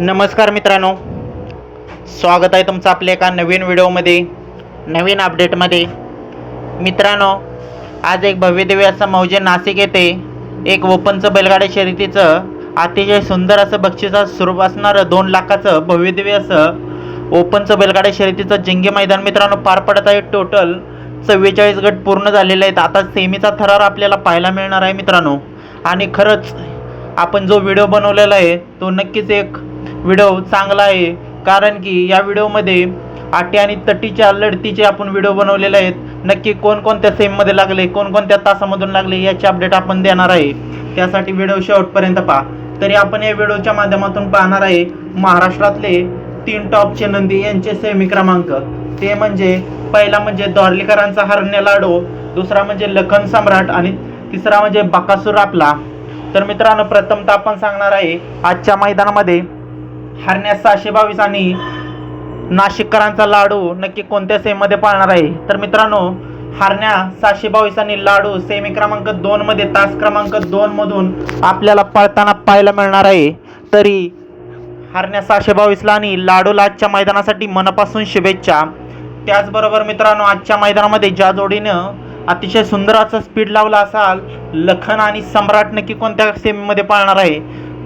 नमस्कार मित्रांनो. स्वागत आहे तुमचं आपल्या एका नवीन व्हिडिओमध्ये नवीन अपडेटमध्ये मित्रांनो आज एक भव्यदेवी असं मौजे नाशिक येथे एक ओपनचं बैलगाड्या शर्यतीचं अतिशय सुंदर असं बक्षिसात स्वरूप असणारं दोन लाखाचं भव्यदिव्य असं ओपनचं बैलगाड्या शर्यतीचं जिंगे मैदान मित्रांनो पार पडत आहे. टोटल चव्वेचाळीस गट पूर्ण झालेले आहेत. आता सेमीचा थरार आपल्याला पाहायला मिळणार आहे मित्रांनो. आणि खरंच आपण जो व्हिडिओ बनवलेला आहे तो नक्कीच एक व्हिडिओ चांगला आहे. कारण की या व्हिडिओमध्ये आटी आणि तटीच्या लढतीचे आपण व्हिडिओ बनवलेले आहेत. नक्की कोणकोणत्या सेममध्ये लागले कोणकोणत्या तासामधून लागले याची अपडेट आपण देणार आहे. त्यासाठी व्हिडिओ शेवटपर्यंत पहा. तरी आपण या व्हिडिओच्या माध्यमातून पाहणार आहे महाराष्ट्रातले तीन टॉपचे नंदी यांचे सेमी क्रमांक. ते म्हणजे पहिला म्हणजे दोरलीकरांचा हरण्य लाडो दुसरा म्हणजे लखन सम्राट आणि तिसरा म्हणजे बकासूर आपला. तर मित्रांनो प्रथमतः आपण सांगणार आहे आजच्या मैदानामध्ये हरण्या सहाशे बावीस आणि नाशिककरांचा लाडू नक्की कोणत्या सेममध्ये पाळणार आहे? तर मित्रांनो हरण्या सहाशे बावीस आणि लाडू सेमी क्रमांक दोन मध्ये तास क्रमांक दोन मधून आपल्याला पळताना पाहायला मिळणार आहे. तरी हरण्या सहाशे बावीसला आणि लाडूला आजच्या मैदानासाठी मनापासून शुभेच्छा. त्याचबरोबर मित्रांनो आजच्या मैदानामध्ये ज्या जोडीनं अतिशय सुंदर असं स्पीड लावला असाल लखन आणि सम्राट नक्की कोणत्या सेमीमध्ये पाळणार आहे?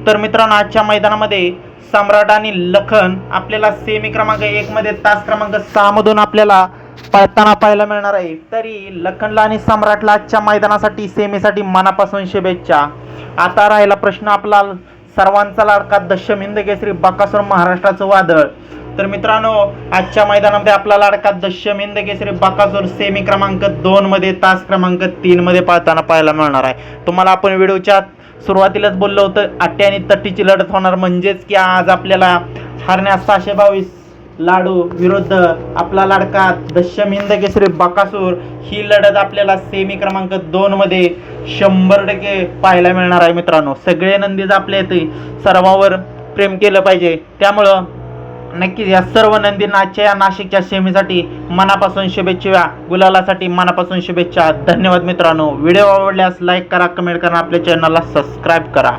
तर मित्रांनो आजच्या मैदानामध्ये सम्राट आणि लखन आपल्याला सेमी क्रमांक एक मध्ये तास क्रमांक सहा मधून आपल्याला पळताना पाहायला मिळणार आहे. तरी लखनला आणि सम्राटला आजच्या मैदानासाठी सेमीसाठी मनापासून शुभेच्छा. आता राहिला प्रश्न आपला सर्वांचा लाडका दशम हिंद केसरी बकासूर महाराष्ट्राचं वादळ. तर मित्रांनो आजच्या मैदानामध्ये आपला लाडका दशम हिंद केसरी बाकासूर सेमी क्रमांक दोन मध्ये तास क्रमांक तीन मध्ये पाळताना पाहायला मिळणार आहे. तुम्हाला आपण व्हिडिओच्या सुरुवातीलाच बोललो होतं अट्टी आणि तट्टीची लढत होणार म्हणजेच की आज आपल्याला हरण्यास सहाशे बावीस लाडू विरुद्ध आपला लाडका दशम हिंद केसरी बकासूर ही लढत आपल्याला सेमी क्रमांक दोन मध्ये शंभर टक्के पाहायला मिळणार आहे मित्रांनो. सगळे नंदीज आपल्या इथे सर्वावर प्रेम केलं पाहिजे. त्यामुळं नक्कीच या सर्व नंदींना आजच्या या नाशिकच्या सेमीसाठी मनापासून शुभेच्छा गुलालासाठी मनापासून शुभेच्छा. धन्यवाद मित्रांनो. व्हिडिओ आवडल्यास लाईक करा कमेंट करा आपल्या चॅनलला सबस्क्राईब करा.